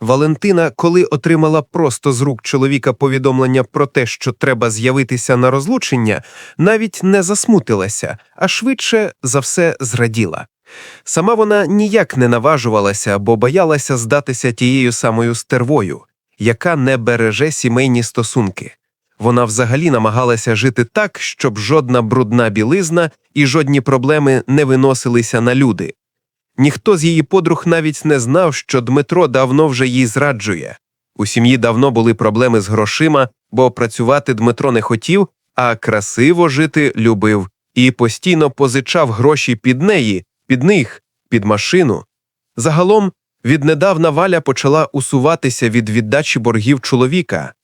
Валентина, коли отримала просто з рук чоловіка повідомлення про те, що треба з'явитися на розлучення, навіть не засмутилася, а швидше за все зраділа. Сама вона ніяк не наважувалася, бо боялася здатися тією самою стервою, яка не береже сімейні стосунки. Вона взагалі намагалася жити так, щоб жодна брудна білизна і жодні проблеми не виносилися на люди. Ніхто з її подруг навіть не знав, що Дмитро давно вже їй зраджує. У сім'ї давно були проблеми з грошима, бо працювати Дмитро не хотів, а красиво жити любив і постійно позичав гроші під неї, під них, під машину. Загалом, віднедавна Валя почала усуватися від віддачі боргів чоловіка.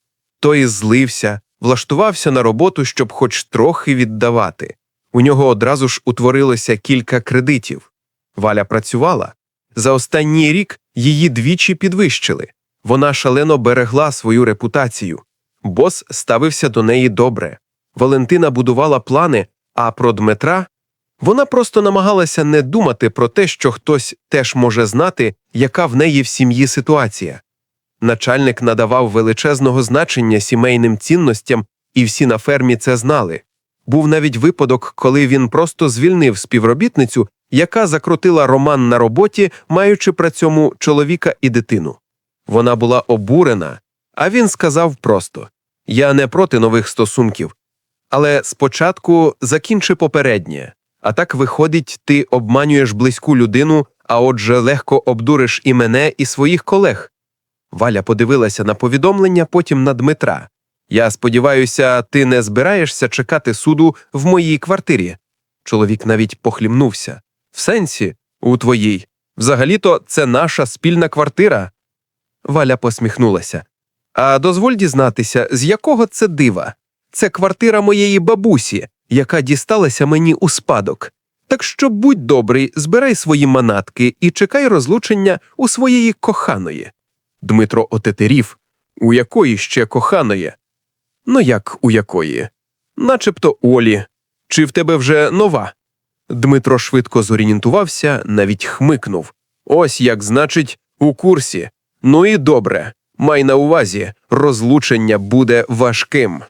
Той злився, влаштувався на роботу, щоб хоч трохи віддавати. У нього одразу ж утворилося кілька кредитів. Валя працювала. За останній рік її двічі підвищили. Вона шалено берегла свою репутацію. Бос ставився до неї добре. Валентина будувала плани, а про Дмитра вона просто намагалася не думати про те, що хтось теж може знати, яка в неї в сім'ї ситуація. Начальник надавав величезного значення сімейним цінностям, і всі на фермі це знали. Був навіть випадок, коли він просто звільнив співробітницю, яка закрутила роман на роботі, маючи при цьому чоловіка і дитину. Вона була обурена, а він сказав просто Я не проти нових стосунків. Але спочатку закінчи попереднє, а так виходить, ти обманюєш близьку людину, а отже легко обдуриш і мене, і своїх колег. Валя подивилася на повідомлення, потім на Дмитра. Я сподіваюся, ти не збираєшся чекати суду в моїй квартирі. Чоловік навіть похлімнувся. В сенсі, у твоїй. Взагалі-то це наша спільна квартира. Валя посміхнулася. А дозволь дізнатися, з якого це дива? Це квартира моєї бабусі, яка дісталася мені у спадок. Так що будь добрий, збирай свої манатки і чекай розлучення у своєї коханої. Дмитро отетерів. У якої ще коханої? Ну як у якої? Начебто Олі. Чи в тебе вже нова? Дмитро швидко зорієнтувався, навіть хмикнув. Ось як значить, у курсі. Ну і добре. Май на увазі, розлучення буде важким.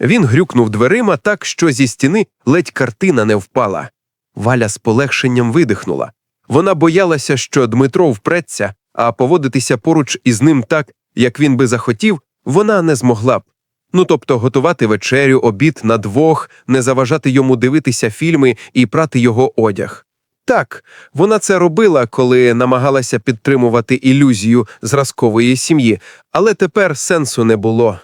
Він грюкнув дверима так, що зі стіни ледь картина не впала. Валя з полегшенням видихнула. Вона боялася, що Дмитро впреться, а поводитися поруч із ним так, як він би захотів, вона не змогла б. Ну тобто готувати вечерю, обід на двох, не заважати йому дивитися фільми і прати його одяг. Так, вона це робила, коли намагалася підтримувати ілюзію зразкової сім'ї, але тепер сенсу не було.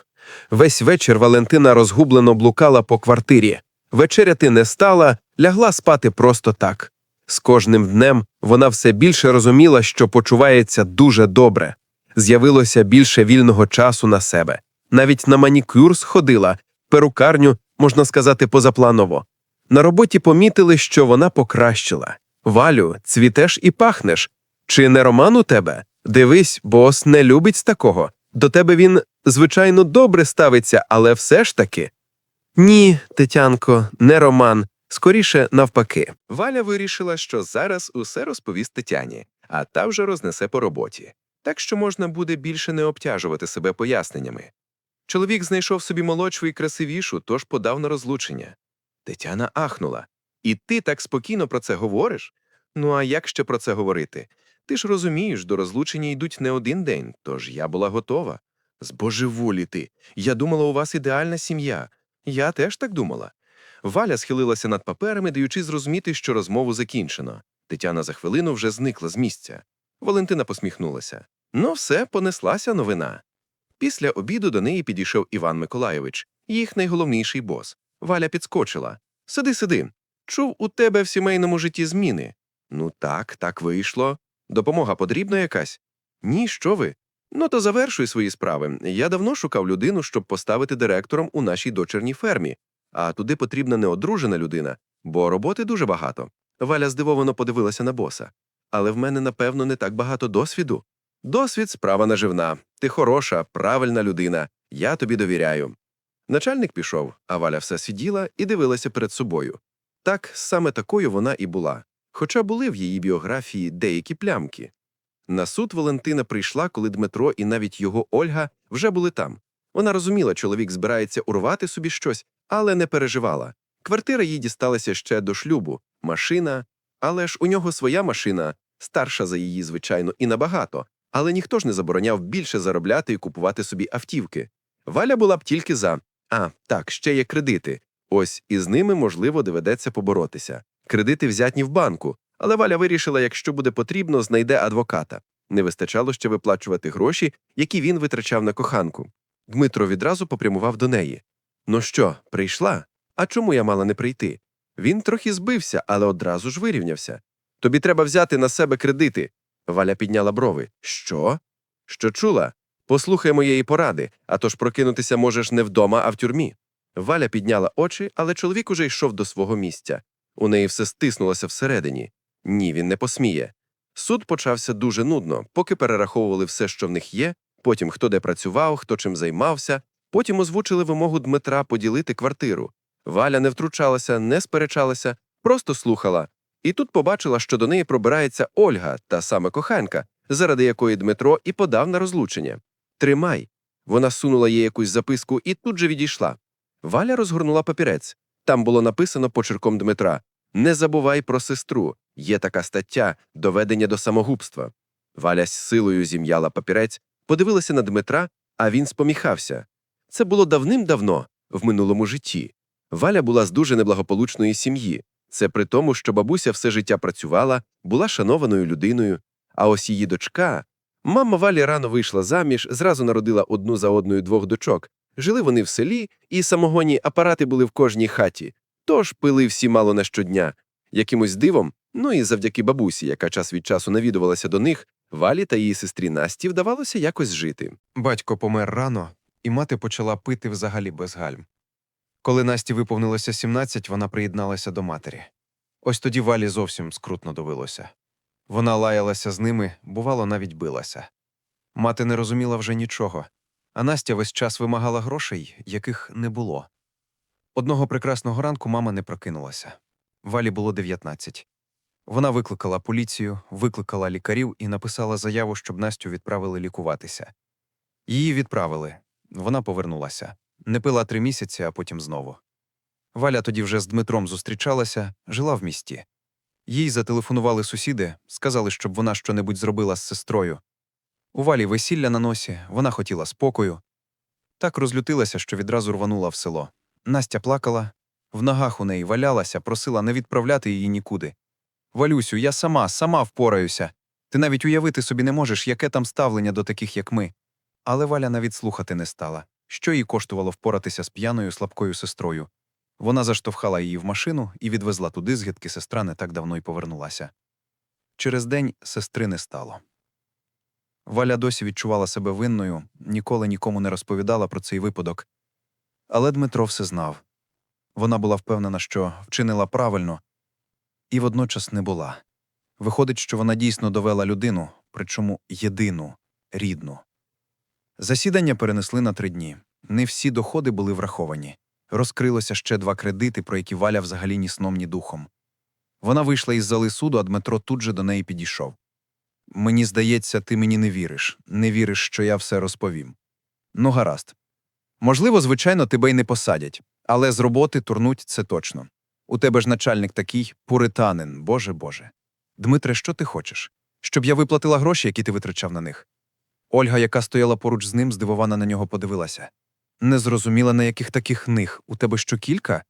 Весь вечір Валентина розгублено блукала по квартирі. Вечеряти не стала, лягла спати просто так. З кожним днем вона все більше розуміла, що почувається дуже добре. З'явилося більше вільного часу на себе. Навіть на манікюр сходила, перукарню, можна сказати, позапланово. На роботі помітили, що вона покращила. Валю, цвітеш і пахнеш. Чи не роман у тебе? Дивись, бос не любить такого. До тебе він, звичайно, добре ставиться, але все ж таки. Ні, Тетянко, не роман. Скоріше навпаки. Валя вирішила, що зараз усе розповість Тетяні, а та вже рознесе по роботі. Так що можна буде більше не обтяжувати себе поясненнями. Чоловік знайшов собі молодшу і красивішу, тож подав на розлучення. Тетяна ахнула. І ти так спокійно про це говориш? Ну а як ще про це говорити? Ти ж розумієш, до розлучення йдуть не один день, тож я була готова. Збожеволі ти. Я думала, у вас ідеальна сім'я. Я теж так думала. Валя схилилася над паперами, даючи зрозуміти, що розмову закінчено. Тетяна за хвилину вже зникла з місця. Валентина посміхнулася. Ну, все, понеслася новина. Після обіду до неї підійшов Іван Миколайович, їх найголовніший бос. Валя підскочила. Сиди, сиди. Чув у тебе в сімейному житті зміни. Ну так, так вийшло. Допомога потрібна якась? Ні, що ви? Ну то завершуй свої справи. Я давно шукав людину, щоб поставити директором у нашій дочерній фермі, а туди потрібна неодружена людина, бо роботи дуже багато. Валя здивовано подивилася на боса. Але в мене, напевно, не так багато досвіду. Досвід справа наживна. Ти хороша, правильна людина. Я тобі довіряю. Начальник пішов, а Валя все сиділа і дивилася перед собою. Так, саме такою вона і була, хоча були в її біографії деякі плямки. На суд Валентина прийшла, коли Дмитро і навіть його Ольга вже були там. Вона розуміла, чоловік збирається урвати собі щось, але не переживала. Квартира їй дісталася ще до шлюбу, машина, але ж у нього своя машина, старша за її, звичайно, і набагато, але ніхто ж не забороняв більше заробляти і купувати собі автівки. Валя була б тільки за. А, так, ще є кредити. Ось із ними, можливо, доведеться поборотися. Кредити взятні в банку, але Валя вирішила, якщо буде потрібно, знайде адвоката. Не вистачало ще виплачувати гроші, які він витрачав на коханку. Дмитро відразу попрямував до неї. Ну що, прийшла? А чому я мала не прийти? Він трохи збився, але одразу ж вирівнявся. Тобі треба взяти на себе кредити. Валя підняла брови. Що? Що чула? Послухай моєї поради, а то ж прокинутися можеш не вдома, а в тюрмі. Валя підняла очі, але чоловік уже йшов до свого місця. У неї все стиснулося всередині. Ні, він не посміє. Суд почався дуже нудно, поки перераховували все, що в них є, потім хто де працював, хто чим займався, потім озвучили вимогу Дмитра поділити квартиру. Валя не втручалася, не сперечалася, просто слухала. І тут побачила, що до неї пробирається Ольга, та саме коханка, заради якої Дмитро і подав на розлучення. Тримай. Вона сунула їй якусь записку і тут же відійшла. Валя розгорнула папірець. Там було написано почерком Дмитра Не забувай про сестру. Є така стаття доведення до самогубства. Валя з силою зім'яла папірець, подивилася на Дмитра, а він споміхався. Це було давним-давно, в минулому житті. Валя була з дуже неблагополучної сім'ї. Це при тому, що бабуся все життя працювала, була шанованою людиною. А ось її дочка. Мама Валі рано вийшла заміж, зразу народила одну за одною двох дочок. Жили вони в селі, і самогонні апарати були в кожній хаті. Тож пили всі мало не щодня. Якимось дивом, ну і завдяки бабусі, яка час від часу навідувалася до них, Валі та її сестрі Насті вдавалося якось жити. Батько помер рано, і мати почала пити взагалі без гальм. Коли Насті виповнилося 17, вона приєдналася до матері. Ось тоді Валі зовсім скрутно довелося. Вона лаялася з ними, бувало, навіть билася. Мати не розуміла вже нічого, а Настя весь час вимагала грошей, яких не було. Одного прекрасного ранку мама не прокинулася. Валі було 19. Вона викликала поліцію, викликала лікарів і написала заяву, щоб Настю відправили лікуватися. Її відправили. Вона повернулася. Не пила три місяці, а потім знову. Валя тоді вже з Дмитром зустрічалася, жила в місті. Їй зателефонували сусіди, сказали, щоб вона щонебудь зробила з сестрою. У Валі весілля на носі, вона хотіла спокою. Так розлютилася, що відразу рванула в село. Настя плакала, в ногах у неї валялася, просила не відправляти її нікуди. Валюсю, я сама, сама впораюся. Ти навіть уявити собі не можеш, яке там ставлення до таких, як ми. Але Валя навіть слухати не стала. Що їй коштувало впоратися з п'яною слабкою сестрою? Вона заштовхала її в машину і відвезла туди, звідки сестра не так давно й повернулася. Через день сестри не стало. Валя досі відчувала себе винною, ніколи нікому не розповідала про цей випадок. Але Дмитро все знав. Вона була впевнена, що вчинила правильно, і водночас не була. Виходить, що вона дійсно довела людину, причому єдину, рідну. Засідання перенесли на три дні. Не всі доходи були враховані. Розкрилося ще два кредити, про які Валя взагалі ні сном, ні духом. Вона вийшла із зали суду, а Дмитро тут же до неї підійшов. Мені здається, ти мені не віриш, не віриш, що я все розповім. Ну, гаразд. Можливо, звичайно, тебе й не посадять, але з роботи турнуть це точно. У тебе ж начальник такий пуританин, боже боже. Дмитре, що ти хочеш? Щоб я виплатила гроші, які ти витрачав на них. Ольга, яка стояла поруч з ним, здивована на нього подивилася. Не зрозуміла, на яких таких них. У тебе що кілька?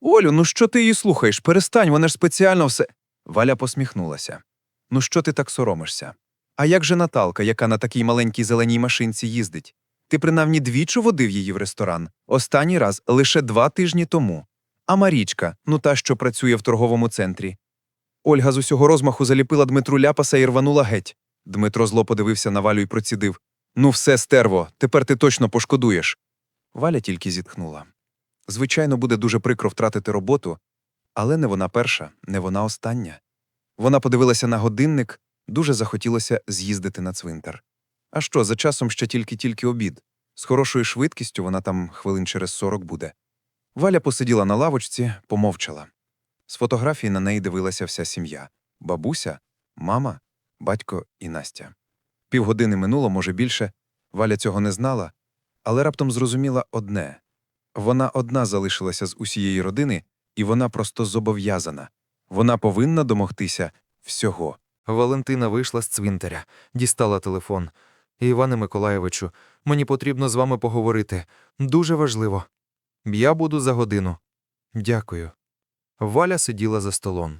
Олю, ну що ти її слухаєш? Перестань, вона ж спеціально все. Валя посміхнулася. Ну що ти так соромишся? А як же Наталка, яка на такій маленькій зеленій машинці їздить? Ти принаймні двічі водив її в ресторан. Останній раз лише два тижні тому. А Марічка, ну та, що працює в торговому центрі. Ольга з усього розмаху заліпила Дмитру ляпаса і рванула геть. Дмитро зло подивився на Валю і процідив. Ну, все, стерво, тепер ти точно пошкодуєш. Валя тільки зітхнула. Звичайно, буде дуже прикро втратити роботу, але не вона перша, не вона остання. Вона подивилася на годинник, дуже захотілося з'їздити на цвинтар. А що, за часом ще тільки-тільки обід. З хорошою швидкістю вона там хвилин через сорок буде. Валя посиділа на лавочці, помовчала. З фотографії на неї дивилася вся сім'я: бабуся, мама, батько і Настя. Півгодини минуло, може більше. Валя цього не знала, але раптом зрозуміла одне вона одна залишилася з усієї родини, і вона просто зобов'язана. Вона повинна домогтися всього. Валентина вийшла з цвинтаря, дістала телефон. Іване Миколаєвичу, мені потрібно з вами поговорити. Дуже важливо. Я буду за годину. Дякую. Валя сиділа за столом.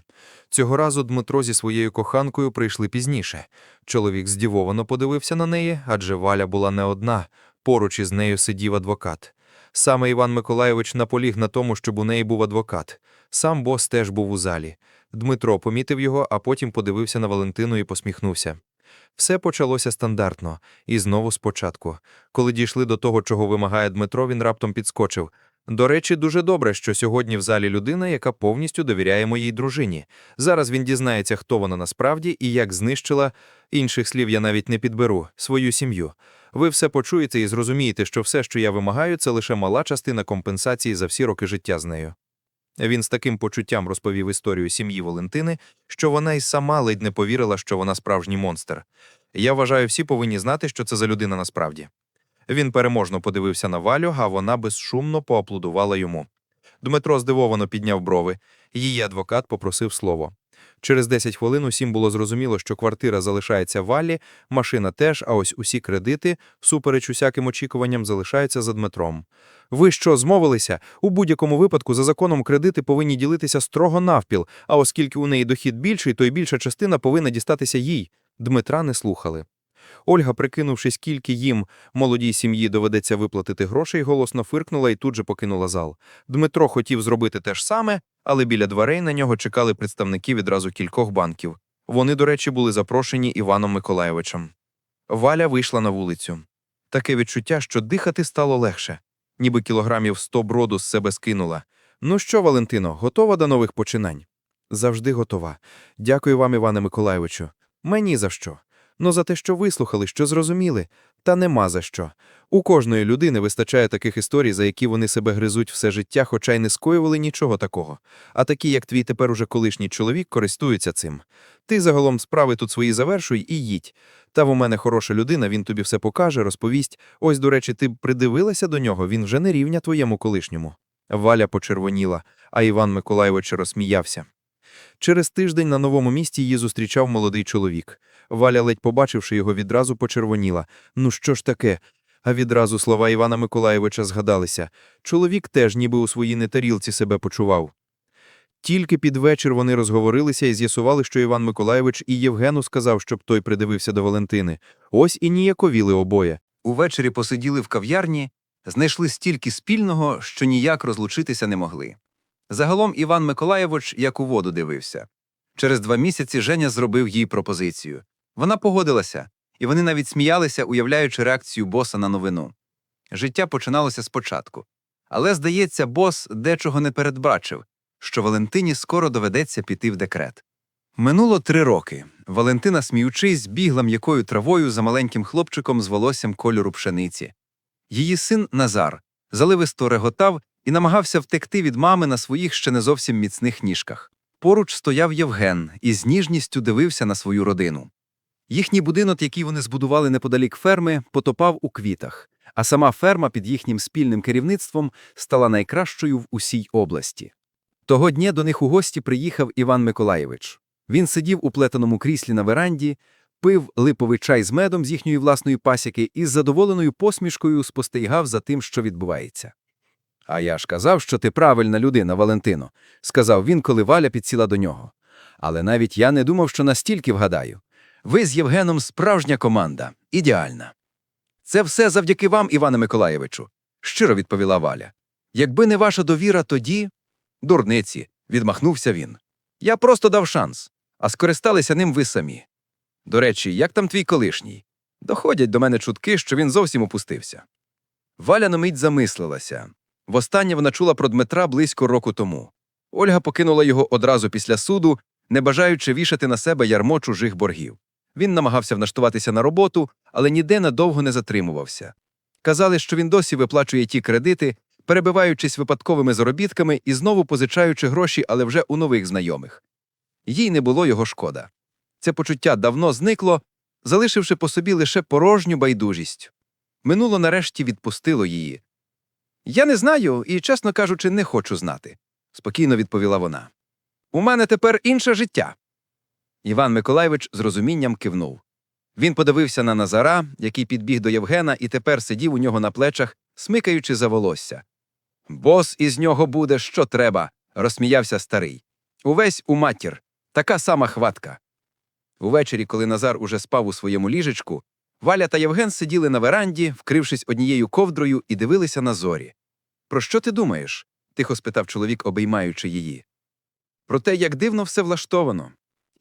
Цього разу Дмитро зі своєю коханкою прийшли пізніше. Чоловік здивовано подивився на неї, адже Валя була не одна. Поруч із нею сидів адвокат. Саме Іван Миколаєвич наполіг на тому, щоб у неї був адвокат. Сам бос теж був у залі. Дмитро помітив його, а потім подивився на Валентину і посміхнувся. Все почалося стандартно, і знову спочатку. Коли дійшли до того, чого вимагає Дмитро, він раптом підскочив. До речі, дуже добре, що сьогодні в залі людина, яка повністю довіряє моїй дружині. Зараз він дізнається, хто вона насправді і як знищила, інших слів я навіть не підберу, свою сім'ю. Ви все почуєте і зрозумієте, що все, що я вимагаю, це лише мала частина компенсації за всі роки життя з нею. Він з таким почуттям розповів історію сім'ї Валентини, що вона й сама ледь не повірила, що вона справжній монстр. Я вважаю, всі повинні знати, що це за людина насправді. Він переможно подивився на Валю, а вона безшумно поаплодувала йому. Дмитро здивовано підняв брови. Її адвокат попросив слово. Через 10 хвилин усім було зрозуміло, що квартира залишається Валі, машина теж, а ось усі кредити, всупереч усяким очікуванням, залишаються за Дмитром. Ви що, змовилися? У будь-якому випадку за законом кредити повинні ділитися строго навпіл, а оскільки у неї дохід більший, то й більша частина повинна дістатися їй. Дмитра не слухали. Ольга, прикинувши, скільки їм, молодій сім'ї, доведеться виплатити грошей, голосно фиркнула і тут же покинула зал. Дмитро хотів зробити те ж саме, але біля дверей на нього чекали представники відразу кількох банків. Вони, до речі, були запрошені Іваном Миколаєвичем. Валя вийшла на вулицю. Таке відчуття, що дихати стало легше, ніби кілограмів сто броду з себе скинула. Ну що, Валентино, готова до нових починань? Завжди готова. Дякую вам, Іване Миколаєвичу. Мені за що. Ну за те, що вислухали, що зрозуміли, та нема за що. У кожної людини вистачає таких історій, за які вони себе гризуть все життя, хоча й не скоювали нічого такого. А такі, як твій тепер уже колишній чоловік, користуються цим. Ти загалом справи тут свої завершуй і їдь. Та в у мене хороша людина, він тобі все покаже, розповість. Ось, до речі, ти б придивилася до нього, він вже не рівня твоєму колишньому. Валя почервоніла, а Іван Миколайович розсміявся. Через тиждень на новому місці її зустрічав молодий чоловік. Валя, ледь побачивши його, відразу почервоніла. Ну що ж таке? А відразу слова Івана Миколаєвича згадалися. Чоловік теж ніби у своїй нетарілці себе почував. Тільки під вечір вони розговорилися і з'ясували, що Іван Миколаєвич і Євгену сказав, щоб той придивився до Валентини. Ось і ніяковіли обоє. Увечері посиділи в кав'ярні, знайшли стільки спільного, що ніяк розлучитися не могли. Загалом Іван Миколаєвич як у воду дивився. Через два місяці Женя зробив їй пропозицію. Вона погодилася, і вони навіть сміялися, уявляючи реакцію боса на новину. Життя починалося спочатку. Але, здається, бос дечого не передбачив, що Валентині скоро доведеться піти в декрет. Минуло три роки. Валентина, сміючись, бігла м'якою травою за маленьким хлопчиком з волоссям кольору пшениці. Її син Назар заливисто реготав і намагався втекти від мами на своїх ще не зовсім міцних ніжках. Поруч стояв Євген і з ніжністю дивився на свою родину. Їхній будинок, який вони збудували неподалік ферми, потопав у квітах, а сама ферма під їхнім спільним керівництвом стала найкращою в усій області. Того дня до них у гості приїхав Іван Миколаєвич. Він сидів у плетеному кріслі на веранді, пив липовий чай з медом з їхньої власної пасіки і з задоволеною посмішкою спостерігав за тим, що відбувається. А я ж казав, що ти правильна людина, Валентино, сказав він, коли Валя підсіла до нього. Але навіть я не думав, що настільки вгадаю. Ви з Євгеном справжня команда, ідеальна. Це все завдяки вам, Іване Миколаєвичу, щиро відповіла Валя. Якби не ваша довіра тоді. Дурниці, відмахнувся він. Я просто дав шанс, а скористалися ним ви самі. До речі, як там твій колишній? Доходять до мене чутки, що він зовсім опустився. Валя на мить замислилася. Востаннє вона чула про Дмитра близько року тому. Ольга покинула його одразу після суду, не бажаючи вішати на себе ярмо чужих боргів. Він намагався влаштуватися на роботу, але ніде надовго не затримувався. Казали, що він досі виплачує ті кредити, перебиваючись випадковими заробітками і знову позичаючи гроші, але вже у нових знайомих. Їй не було його шкода. Це почуття давно зникло, залишивши по собі лише порожню байдужість. Минуло нарешті відпустило її. Я не знаю і, чесно кажучи, не хочу знати, спокійно відповіла вона. У мене тепер інше життя. Іван Миколайович з розумінням кивнув. Він подивився на Назара, який підбіг до Євгена і тепер сидів у нього на плечах, смикаючи за волосся. Бос із нього буде, що треба, розсміявся старий. Увесь у матір, така сама хватка. Увечері, коли Назар уже спав у своєму ліжечку, Валя та Євген сиділи на веранді, вкрившись однією ковдрою, і дивилися на зорі. Про що ти думаєш? тихо спитав чоловік, обіймаючи її. Про те, як дивно все влаштовано.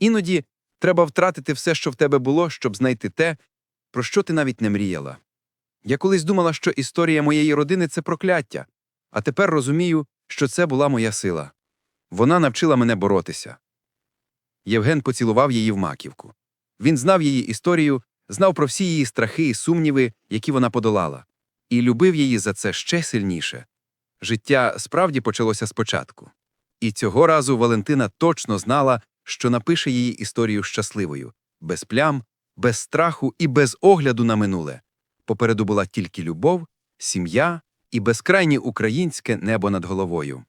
Іноді треба втратити все, що в тебе було, щоб знайти те, про що ти навіть не мріяла. Я колись думала, що історія моєї родини це прокляття, а тепер розумію, що це була моя сила. Вона навчила мене боротися. Євген поцілував її в маківку. Він знав її історію, знав про всі її страхи і сумніви, які вона подолала, і любив її за це ще сильніше. Життя справді почалося спочатку. І цього разу Валентина точно знала, що напише її історію щасливою, без плям, без страху і без огляду на минуле. Попереду була тільки любов, сім'я і безкрайнє українське небо над головою.